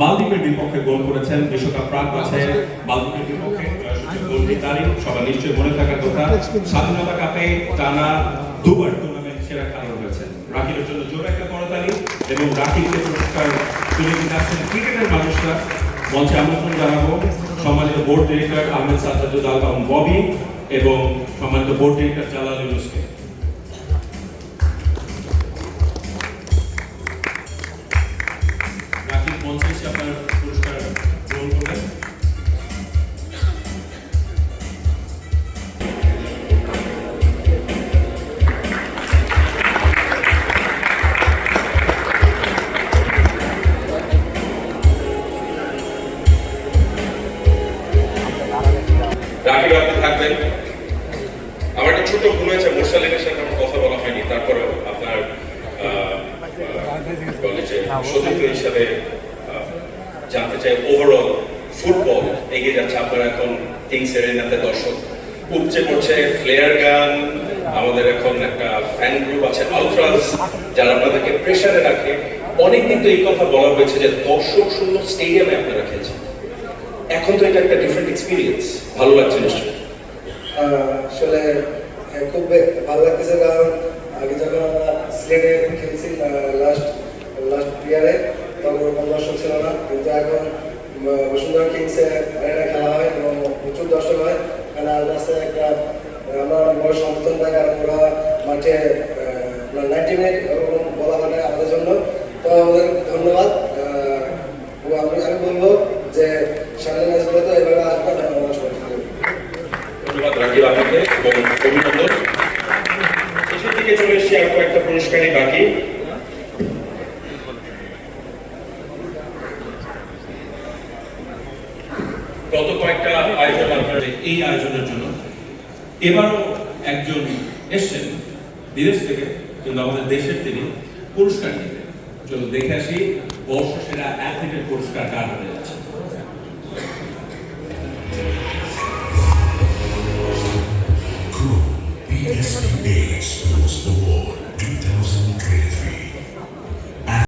মালদ্বীপের বিপক্ষে গোল করেছেন বিশ্বকাপ প্রাক আছে। মালদ্বীপের বিপক্ষে গোলটি সবার নিশ্চয়ই মনে থাকার কথা, স্বাধীনতা কাপে টানা দুবার টুর্নামেন্ট সেরা খেলোয়াড় হয়েছেন রাকিবের জন্য জোর একটা এবং রাকিবকে পুরস্কার তুলে দিতে আসছেন ক্রিকেটের মানুষরা। মঞ্চে আমন্ত্রণ জানাব সম্মানিত বোর্ড ডিরেক্টর আহমেদ সাজ্জাদুল আল এবং ববি এবং সম্মানিত বোর্ড ডিরেক্টর জালাল ইউনুসকে। এসে আপনার পুরস্কার গ্রহণ করবেন। একটা ছোট হয়েছে, মোরসালিনের সাথে আমার কথা বলা হয়নি। তারপরেও আপনার যে সতীর্থ হিসাবে জানতে চাই ওভারঅল ফুটবল এগিয়ে যাচ্ছে আপনারা এখন কিংস এরিনাতে দর্শক। উপচে পড়ছে ফ্লেয়ার গান, আমাদের এখন একটা ফ্যান গ্রুপ আছে আলট্রাস যারা আপনাদেরকে প্রেসারে রাখে। অনেকদিন তো এই কথা বলা হয়েছে যে দর্শক শূন্য স্টেডিয়ামে আপনারা খেলছেন। এখন তো এটা একটা ডিফারেন্ট এক্সপিরিয়েন্স ভালো লাগছে নিশ্চয়ই। আসলে খুব ভালো লাগতেছে কারণ আগে যখন আমরা সিলেটে খেলেছি লাস্ট ইয়ারে তখন ওরকম দর্শক ছিল না কিন্তু এখন উম, বসুন্ধরা কিংসে আরেনা খেলা হয় এবং প্রচুর দর্শক হয়। এখানে আলদাসে একটা আহ, আমরা বড় সমর্থন পাই কারণ ওরা মাঠে নাইনটি মিনিট ওরকম বলা হয় আমাদের জন্য। তো আমাদের ধন্যবাদ। আমি আমি বলব যে সামনে এভাবে এবং আমরা সবাই খেলব। ধন্যবাদ রাকিব আপনাকে এবং অভিনন্দন। শেষের দিকে চলে এসেছি আর কয়েকটা পুরস্কারই বাকি। গত কয়েকটা আয়োজন আপনাদের এই আয়োজনের জন্য। এবারও একজন এসছেন বিদেশ থেকে, কিন্তু আমাদের দেশের তিনি পুরস্কার নিতে। চলো দেখে আসি বর্ষসেরা অ্যাথলেটের পুরস্কার কার হয়ে যাচ্ছে। Sports Award 2023.